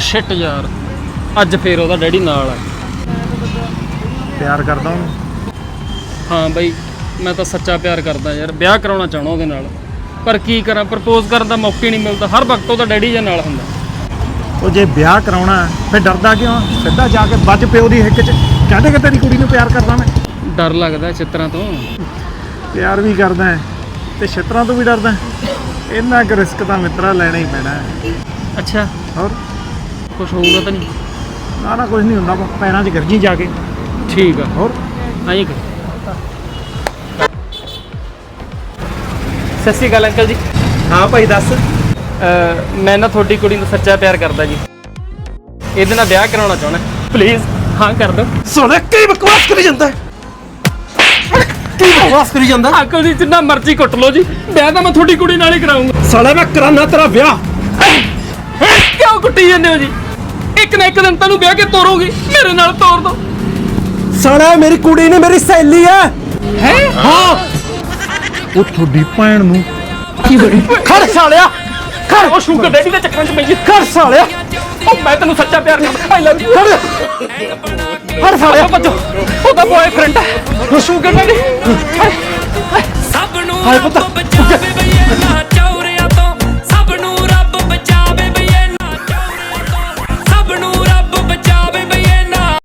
Shit ਯਾਰ। ਅੱਜ ਫੇਰ ਉਹਦਾ ਡੈਡੀ ਨਾਲ ਆ। ਪਿਆਰ ਕਰਦਾ ਉਹਨੂੰ? ਹਾਂ ਬਈ ਮੈਂ ਤਾਂ ਸੱਚਾ ਪਿਆਰ ਕਰਦਾ ਯਾਰ। ਵਿਆਹ ਕਰਾਉਣਾ ਚਾਹਣਾ ਉਹਦੇ ਨਾਲ। ਪਰ ਕੀ ਕਰਾਂ ਪ੍ਰਪੋਜ਼ ਕਰਨ ਦਾ ਮੌਕਾ ਹੀ ਨਹੀਂ ਮਿਲਦਾ। ਹਰ ਵਕਤ ਉਹਦਾ ਡੈਡੀ ਜਾਂ ਨਾਲ ਹੁੰਦਾ। ਉਹ ਜੇ ਵਿਆਹ ਕਰਾਉਣਾ ਹੈ, ਫਿਰ ਡਰਦਾ ਕਿਉਂ? ਸਿੱਧਾ ਜਾ ਕੇ ਵੱਜ ਪਿਓ ਦੀ ਹਿੱਕ 'ਚ। ਕਹਿੰਦੇ ਕਿ ਤੇਰੀ ਕੁੜੀ ਨੂੰ ਪਿਆਰ ਕਰਦਾ ਮੈਂ? ਡਰ ਲੱਗਦਾ ਚਿੱਤਰਾਂ ਤੋਂ। ਪਿਆਰ ਵੀ ਕਰਦਾ ਹੈ, ਤੇ ਛਿੱਤਰਾਂ ਤੋਂ ਵੀ ਡਰਦਾ ਹੈ। ਇੰਨਾ ਕੁ ਰਿਸਕ ਤਾਂ ਮਿੱਤਰਾ ਲੈਣਾ ਹੀ ਪੈਣਾ ਹੈ। ਅੱਛਾ। ਹੋਰ? ਕੁਝ ਹੋਊਗਾ ਤਾਂ ਨਹੀਂ? ਨਾ ਨਾ ਕੁਝ ਨਹੀਂ ਹੁੰਦਾ ਪੈਰਾਂ 'ਚ ਗਿਰਜੀ ਜਾ ਕੇ। ਠੀਕ ਆ। ਹੋਰ? ਆਈ ਕਰ ਸਤਿ ਸ਼੍ਰੀ ਅਕਾਲ ਅੰਕਲ ਜੀ। ਹਾਂ ਭਾਈ ਦੱਸ। ਅਹ ਮੈਂ ਨਾ ਤੁਹਾਡੀ ਕੁੜੀ ਨੂੰ ਸੱਚਾ ਪਿਆਰ ਕਰਦਾ ਜੀ। ਇਹਦੇ ਨਾਲ ਵਿਆਹ ਕਰਾਉਣਾ ਚਾਹੁੰਦਾ। ਪਲੀਜ਼ ਹਾਂ ਕਰ ਦਿਓ। ਸੋਨੇ ਕੀ ਬਕਵਾਸ ਕਰੀ ਜਾਂਦਾ। ਹੈ? ਕੀ ਬਕਵਾਸ ਕਰੀ ਜਾਂਦਾ। ਅੰਕਲ ਜੀ ਜਿੰਨਾ ਮਰਜ਼ੀ ਕੁੱਟ ਲਓ ਜੀ। ਵਿਆਹ ਤਾਂ ਮੈਂ ਤੁਹਾਡੀ ਕੁੜੀ ਨਾਲ ਹੀ ਕਰਾਉਂਗਾ ਸਾਲੇ ਮੈਂ ਕਰਾਨਾ ਤੇਰਾ ਵਿਆਹ। ਕਿਉਂ ਕੁੱਟੀ ਜਾਂਦੇ ਹੋ ਜੀ? ਇੱਕ ਨਾ ਇੱਕ ਦਿਨ ਤੈਨੂੰ ਵਿਆਹ ਕੇ ਤੋਰੋਗੀ। ਮੇਰੇ ਨਾਲ ਤੋਰ ਦੋ। ਸਾਲਾ ਮੇਰੀ ਕੁੜੀ ਨਹੀਂ ਮੇਰੀ ਸਹੇਲੀ ਹੈ ਹੈ? ਹਾਂ। ਉਹ ਤੁਹਾਡੀ ਭੈਣ ਨੂੰ। ਕੀ ਬੜੀ ਖੜ ਸਾਲਿਆ ਖੜ। ਉਹ ਸ਼ੂਗਰ ਡੈਡੀ ਦੇ ਚੱਕਰਾਂ 'ਚ ਪਈ ਖੜ ਸਾਲਿਆ। ਉਹ ਮੈਂ ਤੈਨੂੰ ਸੱਚਾ ਪਿਆਰ ਕਰਦਾ ਆਈ ਲਵ ਯੂ ਖੜ। ਹਰ ਸਾਲੇ ਬੱਚੋ ਉਹਦਾ ਬॉयਫ੍ਰੈਂਡ ਹੈ ਸ਼ੂਗਰ ਡੈਡੀ। ਸਭ ਨੂੰ ਹਾਏ ਪੁੱਤ।